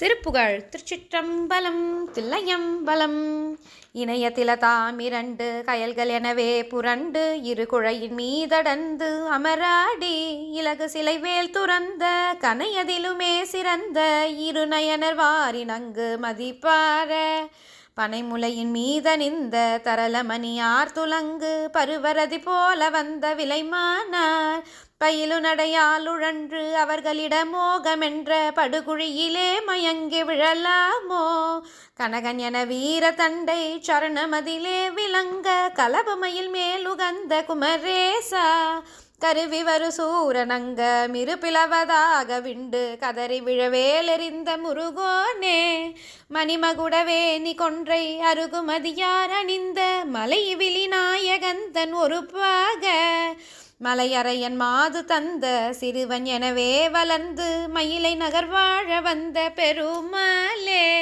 திருப்புகழ் திருச்சிற்றம்பலம் தில்லையம்பலம். இணையத்தில தாமிரண்டு கயல்கள் எனவே புரண்டு இரு குழையின் மீதடந்து அமராடி இலகு சிலைவேல் துறந்த கனையதிலுமே சிறந்த இரு நயனர் வாரினங்கு மதிப்பார. பனைமுலையின் மீத நிந்த தரளமணியார் துலங்கு பருவரதி போல வந்த விலைமானார். பயிலு நடையாலுழன்று அவர்களிடம் மோகமென்ற படுகுழியிலே மயங்கி விழலாமோ? கனகன் என வீர தண்டை சரணமதிலே விளங்க கலபமயில் மேலுகந்த குமரேசா. கருவி வரு சூரனங்க மிருபிளவதாக விண்டு கதறி விழவேலெறிந்த முருகோனே. மணிமகுடவே நீ கொன்றை அருகுமதியார் அணிந்த மலை விழிநாயகந்தன் ஒரு பாக. மலையறையன் மாது தந்த சிறுவன் எனவே வளர்ந்து மயிலை நகர் வாழ வந்த பெருமாளே.